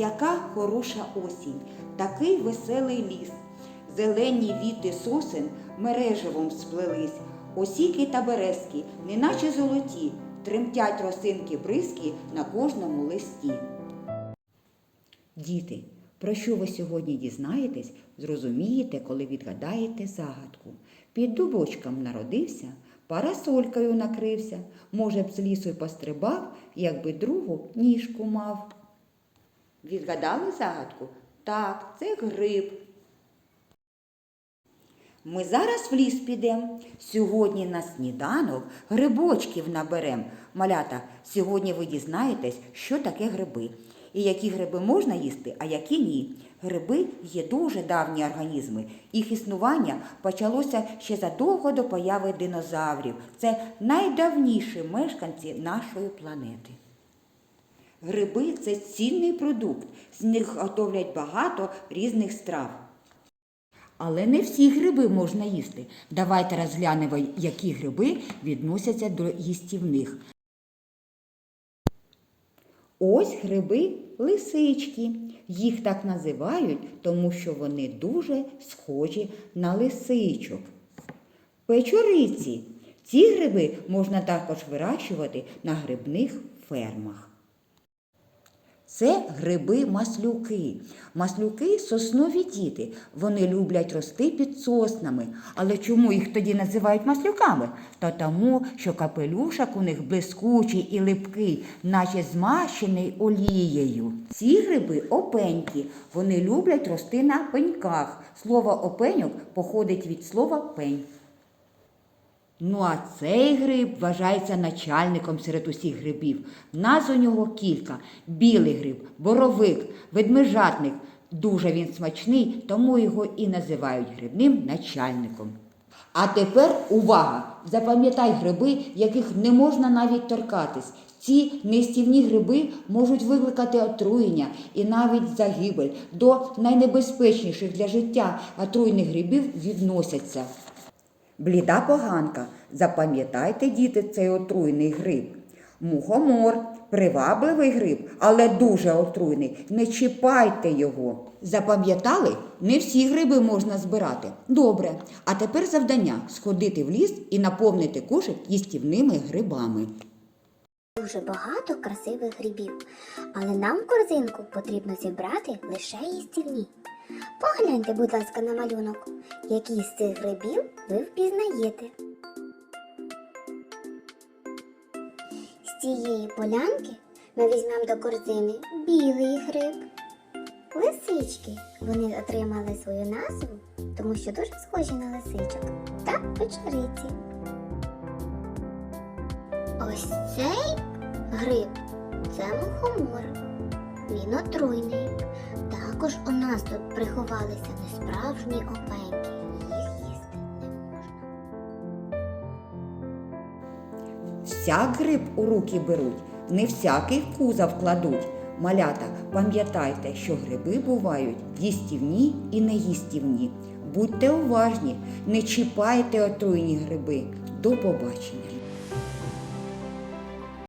яка хороша осінь, такий веселий ліс. Зелені віти сосен мереживом сплелись, осіки та березки, неначе золоті, тремтять росинки бризки на кожному листі. Діти, про що ви сьогодні дізнаєтесь, зрозумієте, коли відгадаєте загадку. Під дубочком народився, парасолькою накрився, може б з лісу й пострибав, якби другу ніжку мав. Відгадали загадку? Так, це гриб. Ми зараз в ліс підемо. Сьогодні на сніданок грибочків наберем. Малята, сьогодні ви дізнаєтесь, що таке гриби. І які гриби можна їсти, а які ні. Гриби є дуже давні організми. Їх існування почалося ще задовго до появи динозаврів. Це найдавніші мешканці нашої планети. Гриби це цінний продукт. З них готовлять багато різних страв. Але не всі гриби можна їсти. Давайте розглянемо, які гриби відносяться до їстівних. Ось гриби лисички. Їх так називають, тому що вони дуже схожі на лисичок. Печориці. Ці гриби можна також вирощувати на грибних фермах. Це гриби-маслюки. Маслюки соснові діти. Вони люблять рости під соснами. Але чому їх тоді називають маслюками? Та тому, що капелюшок у них блискучий і липкий, наче змащений олією. Ці гриби опенькі. Вони люблять рости на пеньках. Слово опеньок походить від слова пень. Ну а цей гриб вважається начальником серед усіх грибів. Нас у нього кілька: білий гриб, боровик, ведмежатник. Дуже він смачний, тому його і називають грибним начальником. А тепер увага! Запам'ятай гриби, яких не можна навіть торкатись. Ці нестівні гриби можуть викликати отруєння і навіть загибель. До найнебезпечніших для життя отруйних грибів відносяться. Бліда поганка. Запам'ятайте, діти, цей отруйний гриб. Мухомор, привабливий гриб, але дуже отруйний. Не чіпайте його. Запам'ятали? Не всі гриби можна збирати. Добре. А тепер завдання сходити в ліс і наповнити кошик їстівними грибами. Дуже багато красивих грибів, але нам в корзинку потрібно зібрати лише їстівні. Погляньте, будь ласка, на малюнок, які з цих грибів ви впізнаєте. З цієї полянки ми візьмемо до корзини білий гриб. Лисички. Вони отримали свою назву, тому що дуже схожі на лисичок та печериці. Ось цей гриб це мухомор. Він отруйний. Також у нас тут приховалися несправжні опеньки. Всяк гриб у руки беруть, не всякий в кузов кладуть. Малята, пам'ятайте, що гриби бувають їстівні і неїстівні. Будьте уважні, не чіпайте отруйні гриби. До побачення.